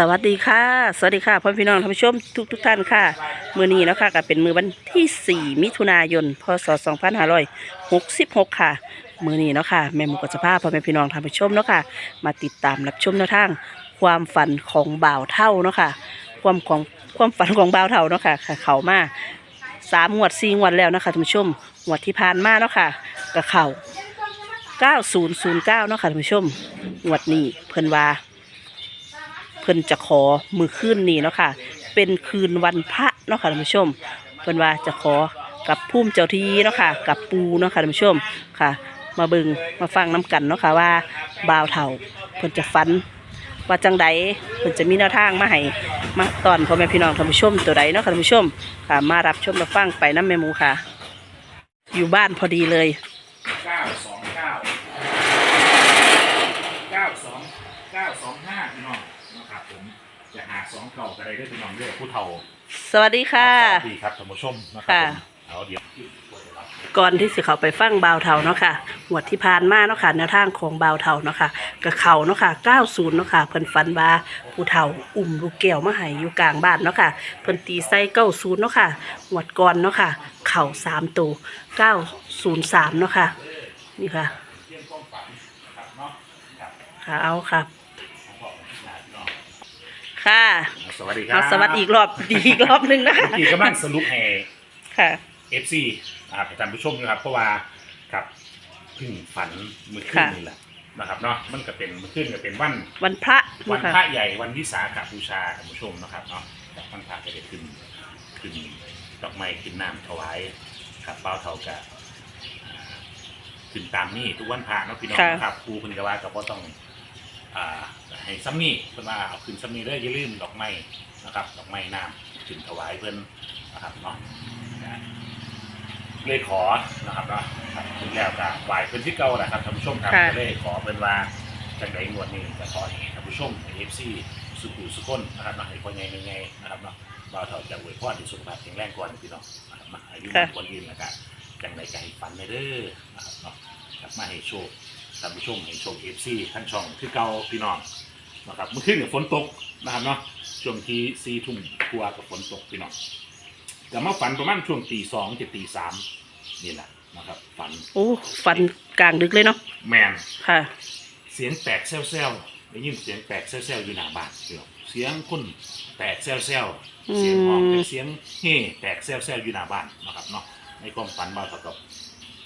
สวัสดีค่ะ สวัสดีค่ะพ่อพี่น้องท่านผู้ชมทุกทุกท่านค่ะ มือนี้เนาะค่ะก็เป็นมือวันที่ 4 มิถุนายน พศ 2566 ค่ะ มือนี้เนาะค่ะแม่หมูกัจพาพ่อแม่พี่น้องท่านผู้ชมเนาะค่ะ มาติดตามรับชมแนวทาง ความฝันของบ่าวเท่าเนาะค่ะ ความของความฝันของบ่าวเท่าเนาะค่ะค่ะเขามาสามงวดสี่งวดแล้วนะคะท่านผู้ชมงวดที่ผ่านมาเนาะค่ะกับเขา9009เนาะค่ะท่านผู้ชมงวดนี้เพิ่นว่า พิ่นจะขอมือคืนนี้เนาะค่ะเป็นคืนวันพระเนาะค่ะท่านผู้ชมเพิ่นว่าจะขอกับพุ่มเจ้าที่เนาะค่ะกับปูเนาะค่ะท่านผู้ชมค่ะ มาเบิงมาฟังน้กันเนาะค่ะว่าบ่าวเฒ่าเพิ่นจะฝันว่าจังใดเพิ่นจะมีแนวทางมาให้มาตอนพ่อแม่พี่น้องท่านผู้ชมตัวใดเนาะค่ะท่านผู้ชมค่ะมารับชมรับฟังไปน้ำแม่หมูค่ะ อยู่บ้านพอดีเลย เก้าสองเก้าเก้าสองเก้าสองห้าพี่น้องนะครับผมจะ หาสองเก่าก็ได้ด้วยพี่น้องเรียกผู้เฒ่าสวัสดีค่ะ สวัสดีครับท่านผู้ชมนะครัค่ะ ผมเอาเดี๋ยวก่อนที่สิเขาไปฟังบาวเทาเนาะค่ะหวดที่ผ่านมาเนาะค่ะแนวทางของบาวเทาเนาะค่ะกับเขาเนาะค่ะ90เนาะค่ะเพิ่นฝันว่าผู้เฒ่าอุ้มลูกแก้วมาให้อยู่กลางบ้านเนาะค่ะเพิ่นตีใส่90เนาะค่ะหวดก่อนเนาะค่ะเข่า3ตัว903เนาะค่ะนี่ค่ะเรื่องความฝันนะครับเนาะครับ ค่ะเอาค่ะของพ่อของพี่นาพี่น้องค่ะสวัสดีครัเอาบสวัสดีอีกรอบอีกรอบหนึงนะคะเมื่อกี้กำลังสรุปให้ค่ะเอฟซีนะครับให้ท่านผู้ชมนะครับ เพราะว่าครับเพึ่งฝันเมื่อคืนค่ะ นี่แหละนะครับเนาะมันก็เป็นเมื่อคืนก็เป็นวัน วันพระวันเนาะพระค่ะใหญ่วันวิสาขบูชาท่านผู้ชมนะครับเนาะจากวันพระก็จะขึ้นขึ้นดอกไม้ขึ้นน้ำถวายครับเป้าเท่ากับอ่าขึ้นตามนี่ทุกวันพระเนาะพี่น้องค่ะนะครับครูเพิ่นก็ว่าก็บ่ต้องอ่า ให้ซ้ำนี่เพิ่นว่าเอาขึ้นซ้ำนี่เด้ออย่าลืมดอกไม้นะครับ ดอกไม้น้ำขึ้นถวายเพิ่นนะครับเนาะนะเลยขอนะครับเนาะครับถึงแล้วก็ไหว้เพิ่นที่เก่าแหละครับท่านผู้ชมครับค่ะ ก็เลยขอเพิ่นว่าจังไดงวดนี้จะขอให้ท่านผู้ชมเอฟซีสุขุสุขนนะครับเนาะให้พ่อใหญ่ใหญ่ๆนะครับเนาะบ่าวเฒ่าจะอวยพรที่สุขภาพแข็งแรงก่อนพี่น้องนะครับมาอายุค่ะมากกว่ายืนนะครับจังไดก็ให้ฝันในเด้อนะครับเนาะ กลับมาให้โชคท่านผู้ชมให้โชคเอฟซีทั้งช่องคือเก่าพี่น้อง นะครับเมื่อคืนกับฝนตกนะครับเนาะช่วงที่สี่ทุ่มกลัวากับฝนตกพี่น้องก็มาฝันประมาณช่วงตีสองจะตีสามนี่แหละนะครับ ฝันโอ้ฝันกลางดึกเลยเนาะแมนค่ะ เสียงแตกแซวๆได้ยินเสียงแตกแซวๆอยู่หน้าบ้านเดียวเสียงคนแตกแซวๆเสียงห้องเสียงเฮ่แตกแซวๆอยู่หน้าบ้านนะครับเนาะในความฝันบ่าวเขากับ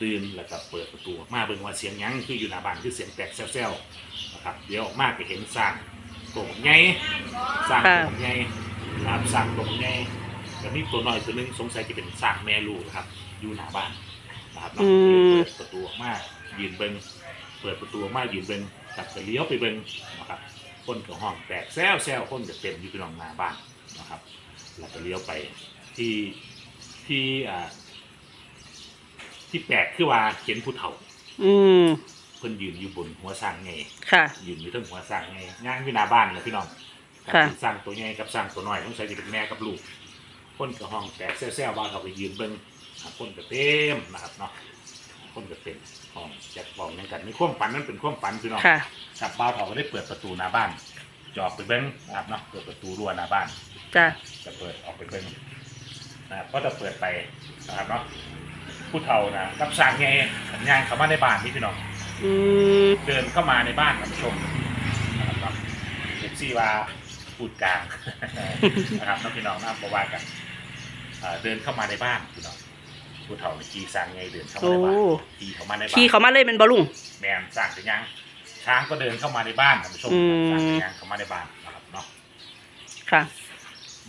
ตื่นแล้วก็เปิดประตูออกมาเบิ่งว่าเสียงหยังคืออยู่หน้าบ้านคือเสียงแตกแซวๆนะครับเดี๋ยวออกมาก็เห็นสร้างโต่งใหญ่สร้างโต่งใหญ่นะครับสร้างโต่งใหญ่แล้วมีตัวน้อยตัวหนึงสงสัยจะเป็นสร้างแม่ลูกนะครับ อยู่หน้าบ้านนะครับเนาะอืม เปิดประตูออกมายืนเบิ่งเปิดประตูออกมายืนเบิ่งกับจะเลี้ยวไปเบิ่งนะครับคนกับห้องแตกแซวแซวคนกับเต็มอยู่ที่นองหน้าบ้านนะครับ แล้วก็เลี้ยวไปที่ที่อ่า ที่แปลกคือว่าเห็นผู้เฒ่าอืมเพิ่นยืนอยู่บนหัวสร้างไงค่ะ ยืนอยู่ทั้งหัวสร้างไงย่างอยู่หน้าบ้านนะพี่น้องกับค่ะ สร้างตัวใหญ่กับสร้างตัวน้อยต้องใช้จะเป็นแม่กับลูกคนกับห้องแตกแซวแซวบ้านเขาไปยืนเบิ่งอ่าคนกับเต็มนะครับเนาะคนกับเต็มห้องแจ็คบอกยังกันมีความฝันนั้นเป็นความฝันพี่น้อง ค่ะ กับบ้าวเขาก็ได้เปิดประตูหน้าบ้านจอบไปเบิ้งนะครับเนาะเปิดประตูรั้วหน้าบ้าน จ้ะ จะเปิดออกไปเบิ้งนะครับก็จะเปิดไปนะครับเนาะ ผู้เฒ่านะรับสั่งไงสัญญาณเข้ามาในบ้านนี่พี่น้องอืมเดินเข้ามาในบ้านท่านผู้ชมนะครับเนาะเอฟซีว่าพูดกลาง นะครับน้องพี่น้องนะบอกว่ากันอ่าเดินเข้ามาในบ้านพี่น้องผู้เฒ่าขี่สั่งไงเดินเข้ามาโอ้ในบ้านขี่เข้ามาในบ้าน ขี่เขามาเลยเป็นบอลุง แมนสั่งถึงยังช้างก็เดินเข้ามาในบ้านท่านผู้ชมอืม สั่งถึงยังเข้ามาในบ้านนะครับเนาะค่ะ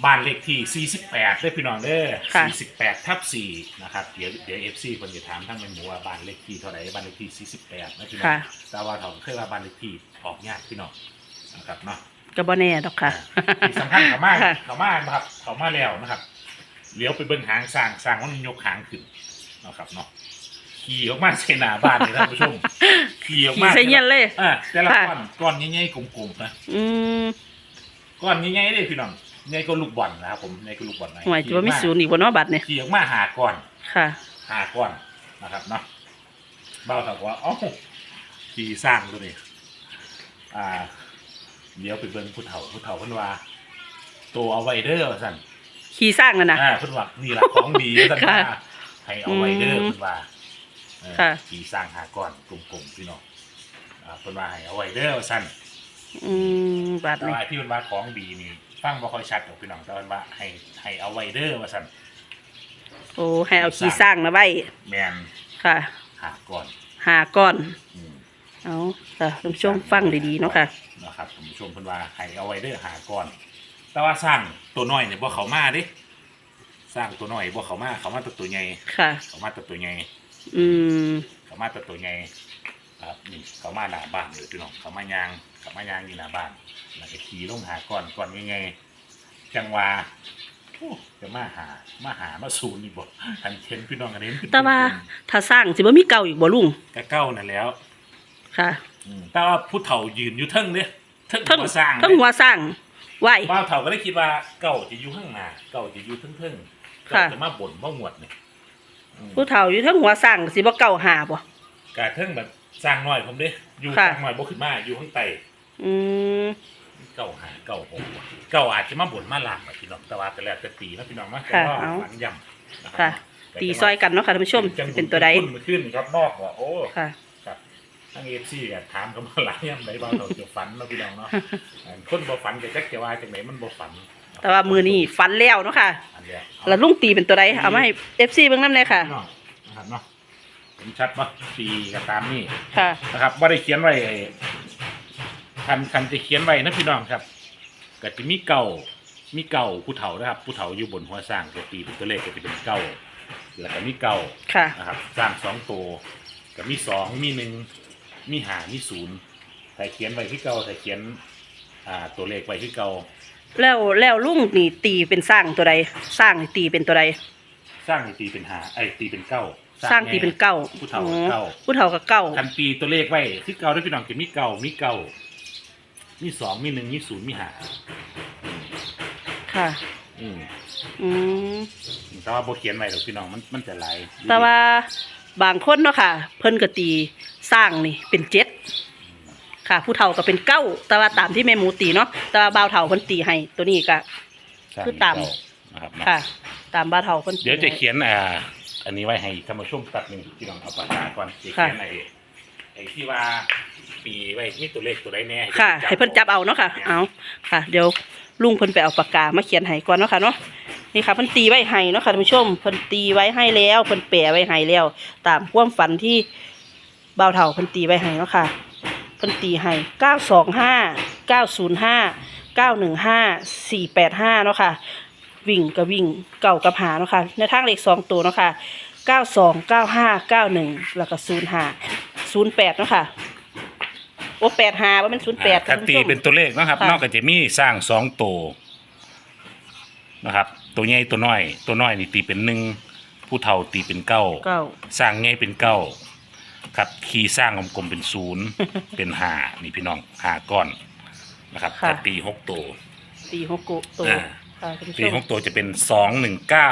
บ้านเลขที่ 48เด้อพี่น้องเด้อค่ะ 48ทับ4นะครับ เดี๋ยวเดี๋ยว FC คนจะถามทั้งแม่หมูว่าบ้านเลขที่เท่าไหร่บ้านเลขที่ 48นะพี่น้องค่ะ แต่ว่าเขาเคยว่าบ้านเลขที่ออกยากพี่น้องนะครับเนาะ ก็บ่แน่ดอกค่ะ ที่สำคัญเขามาค่ะ เขามานะครับเขามาแล้วนะครับเลี้ยวไปเบิ้งหางสร้างสร้างว่ามันยกหางขึ้นนะครับเนาะขี่ออกมาเสหนาบ้านเลยท่านผู้ชมขี่ออกขี่มาใส่เงี้ยนเลย อ่าแต่ละค่ะ ก้อนก้อนใหญ่ๆกลมๆนะอืมก้อนใหญ่ๆเลยพี่น้อง ใหญ่ก็ลูกบอลนะครับผมใหญ่ก็ลูกบอลนะหมายถึงว่ามีศูนย์อีกบนเนาะบัตรเนี่ยขี่ออกมาหาก้อนค่ะหาก้อนนะครับเนาะเบ้าถามว่าเอ้าขี่สร้างตัวนี้อ่าเดี๋ยวไปเบิ่งผู้เฒ่าผู้เฒ่าเพิ่นว่าตัวเอาไว้เด้อว่าซั่นขี่สร้างนั่นนะอ่าเพิ่นว่านี่ล่ะของดีว่าซั่นค่ะว่าให้เอาไว้เด้ออืมเพิ่นว่าเออค่ะขี่สร้างหาก้อนกลมๆพี่น้องอ่าเพิ่นว่าให้เอาไว้เด้อว่าซั่นอืมบาดแต่นี่ว่าที่เพิ่นว่าของดีนี่ ฟังบ่ค่อยชัดหรอกพี่น้องแต่เพิ่นว่าให้ให้เอาไว้เด้อว่าซั่นโอ้ให้เอาขี่สร้างนะไว้แม่นค่ะ หาก้อนหาก้อน อืมเอาค่ะท่านผู้ชมฟังดีๆเนาะค่ะ นะครับท่านผู้ชมเพิ่นว่าให้เอาไว้เด้อหาก้อน แต่ว่าสร้างตัวน้อยเนี่ยบ่เข้ามาเด้สร้างตัวน้อยบ่เข้ามาเข้ามาแต่ตัวใหญ่ค่ะ เข้ามาแต่ตัวใหญ่ อืม เข้ามาแต่ตัวใหญ่ครับนี่เข้ามาหน้าบ้านเลยพี่น้องเข้ามายาง เข้ามายางอยู่หน้าบ้านแล้วก็ขี่ลงหาก้อนก้อนใหญ่ๆจังว่าโอ้จะมาหามาหามาศูนย์นี่บ่ทันเห็นพี่น้องกันเห็นแต่ว่าถ้าสร้างสิบ่มีเก่าอีกบ่ลุงก็เก้านั่นแล้วค่ะอืมแต่ว่าผู้เฒ่ายืนอยู่เทิงเด้เทิงทั้งหัวสร้างทั้งเด้หัวสร้างไว้บ้าวเฒ่าก็ได้คิดว่าเก่าจะอยู่ข้างหน้าเก่าจะอยู่เทิงๆค่ะเก่าจะมาบ่นมาหวดเนี่ยอืมผู้เฒ่าอยู่ทั้งหัวสร้างสิบ่เก่าหาบ่กาเทิงแบบสร้างน้อยผมเด้อยู่ค่ะสร้างน้อยบ่ขึ้นมาอยู่ข้างใต้ อืม เก่าหาเก่าหกเก่าอาจจะมาบ่นมาลามอะพี่น้องแต่ว่าแต่แล้วแต่ตีนะพี่น้องนะแต่ค่ะว่าเอา ฝันย่ำนะครับค่ะตีซอยกันเนาะค่ะท่านผู้ชมจังเป็นตัวใดขึ้นมาขึ้นครับนอกว่าโอ้ ค่ะ ครับทั้งเอฟซีก็ถามกันมาหลายย่ำไหนบ้างเราจะฝันเนาะพี่น้องเนาะคนบ่ฝันก็จักจะว่าจังไหนมันบ่ฝันแต่ว่ามือนี้ฟันแล้วเนาะค่ะ อันเนี้ยแล้วลุงตีเป็นตัวใดเอามาให้ FC เบิ่งนำเลยค่ะ พี่น้องนะครับเนาะผมชัดปะปีก็ตามนี่ค่ะ นะครับว่าได้เขียนไว้ไอ้ คันคันจะเขียนไว้นะพี่น้องครับก็จะมีเก่ามีเก่าผู้เฒ่านะครับผู้เฒ่าอยู่บนหัวสร้างก็ตีเป็นตัวเลขก็จะเป็นเก่าแล้วก็มีเก่าค่ะ นะครับสร้างสองตัวก็มีสองมีหนึ่งมีหามีศูนย์แต่เขียนไว้ที่เก่าแต่เขียน อ่า ตัวเลขไว้ที่เก่าแล้วแล้วลุงนี่ตีเป็นสร้างตัวใดสร้างนี่ตีเป็นตัวใดสร้างนี่ตีเป็นหาไอ้ยตีเป็นเก้าสร้างตีเป็นเก้าผู้เฒ่าอ๋อเก้า ผู้เฒ่ากับเก้า คันตีตัวเลขไว้ที่เก่าได้พี่น้องจะมีเก่ามีเก่า มีสองมีหนึ่งมีศูนย์มีหาค่ะ อืมอืมแต่ว่าโบเขียนไว้หรอกพี่น้องมันมันจะไหลายแต่ว่าบางคนเนาะค่ะ เพิ่นก็ตีสร้างนี่เป็นเจ็ดค่ะ ผู้เฒ่าก็เป็นเก้าแต่ว่าตามที่แม่หมูตีเนาะแต่ว่าบ่าวเฒ่าเพิ่นตีให้ตัวนี้ก็ สร้งคือตาม เก่นะครับเนาะค่ะ ตามบ่าวเฒ่าเพิ่นตีเดี๋ยวจะให้ เขียนอ่า อันนี้ไว้ให้ท่านผู้ชมตัดหนึ่งพี่น้องเอาปากกาก่อนจะเขียนค่ะไอ้ไอ้ที่ว่า ปีไว้นี่ตัวเลขตัวใดแน่ค่ะ ให้เพิ่นจับเอาเนาะค่ะ เอาค่ะ เดี๋ยวลุงเพิ่นไปเอาปากกามาเขียนให้ก่อนเนาะค่ะเนาะ นี่ค่ะเพิ่นตีไว้ให้เนาะค่ะท่านผู้ชม เพิ่นตีไว้ให้แล้วเพิ่นแปะไว้ให้แล้ว ตามความฝันที่บ่าวเฒ่าเพิ่นตีไว้ให้เนาะค่ะ เพิ่นตีให้เก้าสองห้าเก้าศูนย์ห้าเก้าหนึ่งห้าสี่แปดห้าเนาะค่ะวิ่งกับวิ่งเก่ากับหาเนาะค่ะในทางเลขสองตัวเนาะค่ะเก้าสองเก้าห้าเก้าหนึ่งแล้วก็ศูนย์ห้าศูนย์แปดเนาะค่ะ โอ้แปดห้าว่าเป็นศูนย์แปด ถ้าตีเป็นตัวเลขนะครับ ค่ะ นอกจากจะมีสร้างสองตัวนะครับ ตัวใหญ่ตัวน้อย ตัวน้อยนี่ตีเป็นหนึ่งผู้เฒ่าตีเป็นเก้าเก้าสร้างใหญ่เป็นเก้าครับขีสร้างกลมๆเป็นศูนย์ เป็นหานี่พี่น้องหาก้อนนะครับค่ะ ถ้าตีหกตัว ตีหกโกะตัวอ่า ค่ะท่านผู้ชตีหมกตัวจะเป็นสองหนึ่งเก้า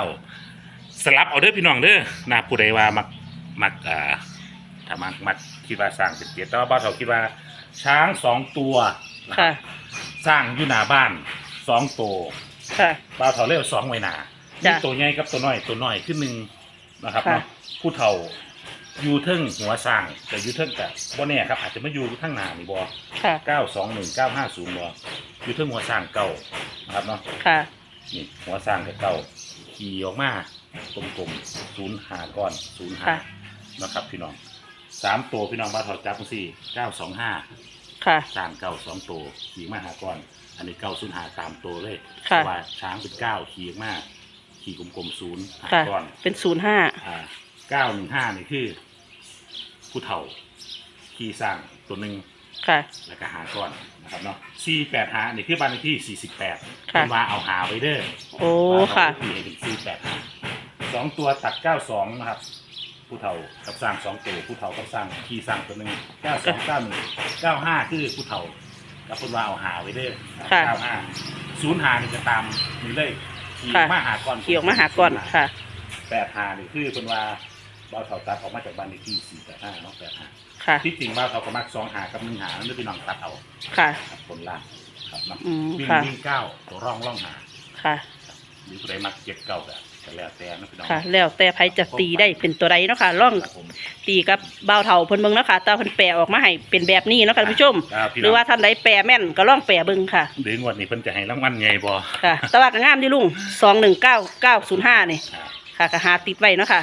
สลับเอาเด้อพี่น้องเด้อนะผู้ใดว่ามักมักอ่าถ้ามักมักคิดว่าสร้างเป็นเจ็ดแต่ว่าบ้านเขาคิดว่า ช้างสองตัวนะคค่ะรับสร้างอยู่หน้าบ้านสองตัวค่ะบ้านเขาเรียกว่าสองไว้หนามีจ้ะตัวใหญ่กับตัวน้อยตัวน้อยขึ้นหนึ่งนะครับค่ะ เนาะผู้เฒ่าอยู่เทิงหัวสร้างแต่อยู่เทิงแต่บ่แน่ครับ อาจจะไม่อยู่ทั้งหน้านี่บ่ค่ะ เก้าสองหนึ่งเก้าห้าศูนย์บ่อยู่เทิงหัวสร้างเก่านะครับเนาะ ค่ะ นี่หัวสร้างกับเก่าขี่ออกมากลมๆศูนย์หาก้อนศูนย์หาค่ะ นะครับพี่น้อง สามตัวพี่น้องบ้านถอดจับสี่เก้าสองห้าค่ะ สร้างเก้าสองตัวขี่มาหาก้อน อันนี้เก้าศูนย์หาตามตัวเลยค่ะเพราะว่าช้างเป็นเก้าขี่ออกมาขี่กลมๆศูนย์หาค่ะก้อน เป็นศูนย์ห้าอ่าเก้าหนึ่งห้านี่คือ ผู้เฒ่าขี่สร้างตัวหนึ่งค่ะ แล้วก็หาก้อนนะครับเนาะสี่แปดหานี่คือบ้านเลขที่สี่สิบแปดค่ะว่าเอาหาไว้เด้อโอ้ค่ะตีให้เป็นสี่แปดสองตัวตัดเก้าสองนะครับ ผู้เฒ่ากับสร้างสองตัวผู้เฒ่ากับสร้างขี่สร้างตัวหนึ่งเก้าสองเก้าหนึ่งเก้าห้าคือผู้เฒ่ากับคุณว่าเอาหาไว้เด้อค่ะ เก้าห้าศูนย์หานี่จะตามนี่เลยขี่ค่ะ มาหาก่อนขี่ออกมาหาก่อนค่ะ แปดหานี่คือคุณว่าเบาเฒ่าตัดออกมาจากบ้านเลขที่สี่แปดห้าเนาะแปดห้าค่ะ ที่จริงเบาเฒ่าก็มักสองหากับหนึ่งหานั่นเป็นน้องตัดเอาค่ะ ครับคนล่างครับเนาะอืมวิ่งค่ะ วิ่งเก้าตัวร่องร่องหาค่ะ หรือผู้ใดมักเจ็ดเก้าก็ ก็แล้วแต่นะพี่น้องค่ะ แล้วแต่ไผจะตีได้เป็นตัวใดเนาะค่ะล่องครับผม ตีกับบ่าวเฒ่าเพิ่นเบิ่งเนาะค่ะแต่เพิ่นแปลออกมาให้เป็นแบบนี้เนาะค่ะท่านผู้ชม ครับพี่หน้รือองว่าท่านใดแปลแม่นก็ลองแปลเบิ่งค่ะ เดือนวันนี้เพิ่นจะให้รางวัลไงบ่ค่ะแต่ว่าก็งามดีลุง219905นี่อ่าค่ะก็หาติดไว้เนาะค่ะ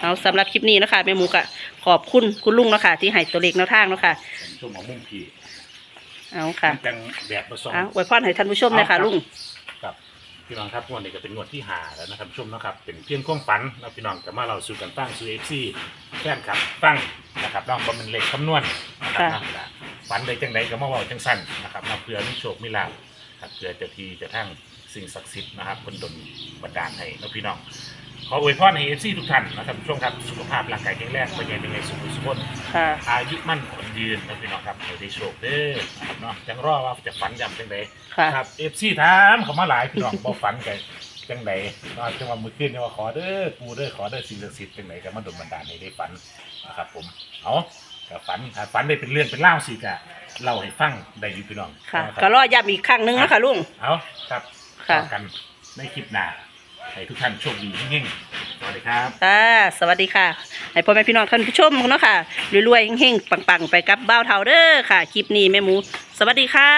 เอาสำหรับคลิปนี้เนาะคะแม่หมูกะขอบคุณคุณลุงเนาะค่ะ ที่ให้ตัวเลขแนวทางเนาะค่ะเป็นช่วงของมุ่งพีเอาค่ะจังแบบผสม เอาไว้พรให้ท่านผู้ชมเลยค่ะลุงครับ พี่น้องครับงวดนี้ก็เป็นงวดที่หาแล้วนะครับผู้ชมนะครับเป็นเพียงความฝันนะพี่น้องกับมาเราสู่กันตั้งสู่เอฟซีแฟนครับตั้งนะครับน้องก็เป็นเลขคำนวณนะครับค่ะ นะฝันใดจังใดก็มาเว่าจังสั้นนะครับมาเพื่อมีโชคมีลาภครับเพื่อเจะทีจะทั้งสิ่งศักดิ์สิทธิ์นะครับคนดลบันดาลให้นะพี่น้อง ขออวยพรให้เอฟซีทุกท่านนะครับผู้ชมครับสุขภาพร่างกายแข็งแรงเป็นยังไงสุขสุขคนค่ะ อายุมั่นขนยืนนะพี่น้องครับให้ได้โชคเด้อนะครับเนาะจังรอว่าจะฝันยำจังใดค่ะ ครับเอฟซีถามเขามาหลายพี่น้อง บ่ฝันกันจังใดว่าจังว่ามือขึ้นเนี่ยว่าขอเด้อปูเด้อขอเด้อสิ่งศักดิ์สิทธิ์จังใดก็มาดลบันดาลให้ได้ฝันนะครับผมเอาก็ฝันถ้าฝันได้เป็นเรื่องเป็นเล่าวสิกะเล่าให้ฟังได้อยู่พี่น้องค่ะ นะคก็รับ รอย้ำอีกครั้งหนึงนะคะลุง เอาครับค่ะ ต่อกันในคลิปหน้า ให้ทุกท่านโชคดีเฮงๆสวัสดีครับ ค่ะสวัสดีค่ะให้พ่อแม่พี่น้องท่านผู้ชมเนาะค่ะรวยๆเฮงๆปังๆ ไปกับบ้าวเทาเด้อค่ะ คลิปนี้แม่หมู สวัสดีค่ะ